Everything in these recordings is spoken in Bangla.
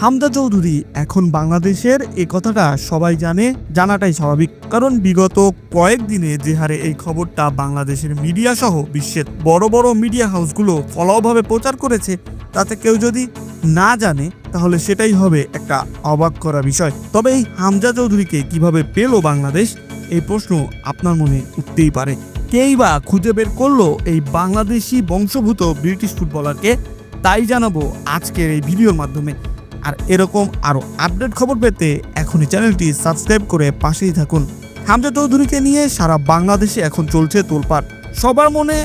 হামদা চৌধুরী এখন বাংলাদেশের এ কথাটা সবাই জানে, জানাটাই স্বাভাবিক। কারণ বিগত কয়েকদিনে যে হারে এই খবরটা বাংলাদেশের মিডিয়া সহ বিশ্বের বড় বড় মিডিয়া হাউসগুলো ফলাওভাবে প্রচার করেছে, তাতে কেউ যদি না জানে, তাহলে সেটাই হবে একটা অবাক করা বিষয়। তবে এই হামজা চৌধুরীকে কীভাবে পেল বাংলাদেশ? এই প্রশ্ন আপনার মনে উঠতেই পারে। কেই বা খুঁজে বের করল এই বাংলাদেশি বংশভূত ব্রিটিশ ফুটবলারকে? তাই জানাব আজকের এই ভিডিওর মাধ্যমে। আর এরকম আরও আপডেট খবর পেতে এখনই চ্যানেলটি সাবস্ক্রাইব করে পাশেই থাকুন। হামজা চৌধুরীকে নিয়ে সারা বাংলাদেশে এখন চলছে তোলপাট সবার মনে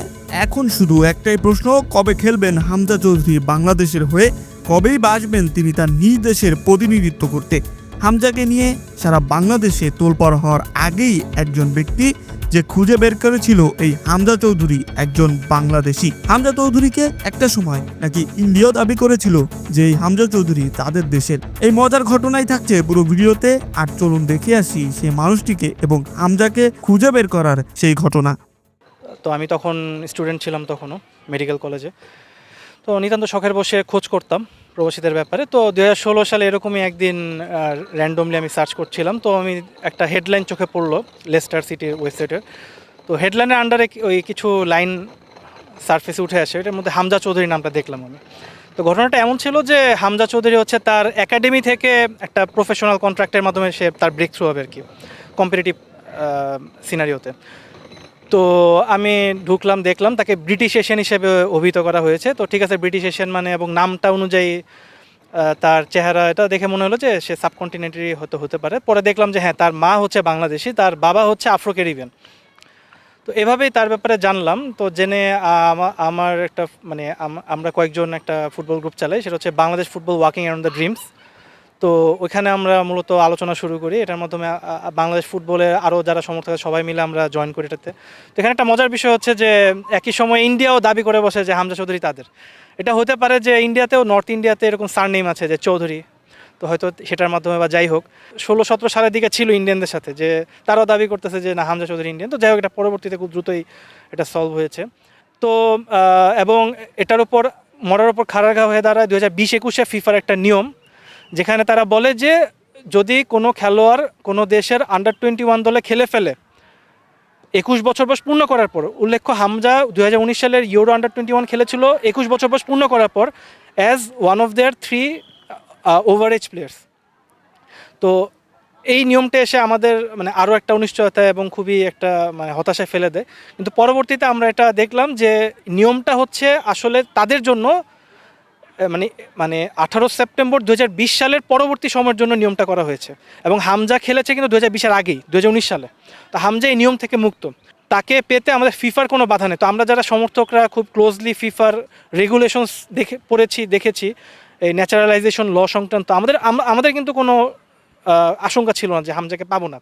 এখন শুধু একটাই প্রশ্ন, কবে খেলবেন হামজা চৌধুরী বাংলাদেশের হয়ে? কবেই বাসবেন তিনি তার নিজ দেশের প্রতিনিধিত্ব করতে? হামজাকে নিয়ে সারা বাংলাদেশে তোলপাড় হওয়ার আগেই একজন ব্যক্তি যে খুঁজে বের করেছিল এই হামজা চৌধুরী একজন বাংলাদেশি। হামজা চৌধুরীকে একটা সময় নাকি ইন্ডিয়াও দাবি করেছিল যে এই হামজা চৌধুরী তাদের দেশের। এই মজার ঘটনাই থাকছে পুরো ভিডিওতে, আর চলুন দেখে আসি সেই মানুষটিকে এবং হামজাকে খুঁজে বের করার সেই ঘটনা। তো আমি তখন স্টুডেন্ট ছিলাম তখনও মেডিকেল কলেজে তো নিতান্ত শখের বসে খোঁজ করতাম। প্রবাসীদের ব্যাপারে। তো দু হাজার ষোলো সালে এরকমই একদিন র্যান্ডমলি আমি সার্চ করছিলাম। তো আমি একটা হেডলাইন চোখে পড়ল লেস্টার সিটির ওয়েবসাইটের তো হেডলাইনের আন্ডারে ওই কিছু লাইন সারফেসে উঠে আসে। এটার মধ্যে হামজা চৌধুরী নামটা দেখলাম আমি। তো ঘটনাটা এমন ছিল যে হামজা চৌধুরী হচ্ছে তার একাডেমি থেকে একটা প্রফেশনাল কন্ট্রাক্টের মাধ্যমে সে তার ব্রেক থ্রু হবে আর কি। কম্পিটিটিভ সিনারিওতে তো আমি ঢুকলাম, দেখলাম, তাকে ব্রিটিশ এশিয়ান হিসেবে অভিহিত করা হয়েছে। তো ঠিক আছে ব্রিটিশ এশিয়ান মানে এবং নামটা অনুযায়ী তার চেহারা এটা দেখে মনে হলো যে সে সাবকন্টিনেন্টারি হতে হতে পারে। পরে দেখলাম যে হ্যাঁ তার মা হচ্ছে বাংলাদেশি, তার বাবা হচ্ছে আফ্রো ক্যারিবিয়ান তো এভাবেই তার ব্যাপারে জানলাম। তো জেনে আমার একটা মানে আমরা কয়েকজন একটা ফুটবল গ্রুপ চালাই, সেটা হচ্ছে Bangladesh football walking around the dreams. তো ওইখানে আমরা মূলত আলোচনা শুরু করি। এটার মাধ্যমে বাংলাদেশ ফুটবলে আরও যারা সমর্থক সবাই মিলে আমরা জয়েন করি এটাতে। তো এখানে একটা মজার বিষয় হচ্ছে যে, একই সময় ইন্ডিয়াও দাবি করে বসে যে হামজা চৌধুরী তাদের। এটা হতে পারে যে ইন্ডিয়াতেও নর্থ ইন্ডিয়াতে এরকম সারনেম আছে যে চৌধুরী। তো হয়তো সেটার মাধ্যমে বা যাই হোক, ষোলো সতেরো সালের দিকে ছিল ইন্ডিয়ানদের সাথে যে তারাও দাবি করতেছে যে না, হামজা চৌধুরী ইন্ডিয়ান তো যাই হোক, এটা পরবর্তীতে খুব দ্রুতই এটা সলভ হয়েছে। তো এবং এটার উপর, মরার উপর খাড়া ঘা হয়ে দাঁড়ায় দু হাজার বিশ একুশে ফিফার একটা নিয়ম। যেখানে তারা বলে যে যদি কোনো খেলোয়াড় কোনো দেশের আন্ডার টোয়েন্টি ওয়ান দলে খেলে ফেলে, একুশ বছর বয়স পূর্ণ করার পর, উল্লেখ্য হামজা দু হাজার উনিশ সালের ইউরো আন্ডার টোয়েন্টি ওয়ান খেলেছিল, একুশ বছর বয়স পূর্ণ করার পর as one of their three over age players তো এই নিয়মটা এসে আমাদের মানে আরও একটা অনিশ্চয়তা এবং খুবই একটা মানে হতাশায় ফেলে দেয়। কিন্তু পরবর্তীতে আমরা এটা দেখলাম যে নিয়মটা হচ্ছে আসলে তাদের জন্য মানে মানে আঠারো সেপ্টেম্বর দু হাজার বিশ সালের পরবর্তী সময়ের জন্য নিয়মটা করা হয়েছে। এবং হামজা খেলেছে কিন্তু দু হাজার বিশের আগেই দু হাজার উনিশ সালে। তো হামজা এই নিয়ম থেকে মুক্ত। তাকে পেতে আমাদের ফিফার কোনো বাধা নেই। তো আমরা যারা সমর্থকরা খুব ক্লোজলি ফিফার রেগুলেশনস দেখে, পড়েছি, দেখেছি, এই ন্যাচারালাইজেশন ল সংক্রান্ত, আমাদের আমাদের কিন্তু কোনো আশঙ্কা ছিল না যে হামজাকে পাবো না।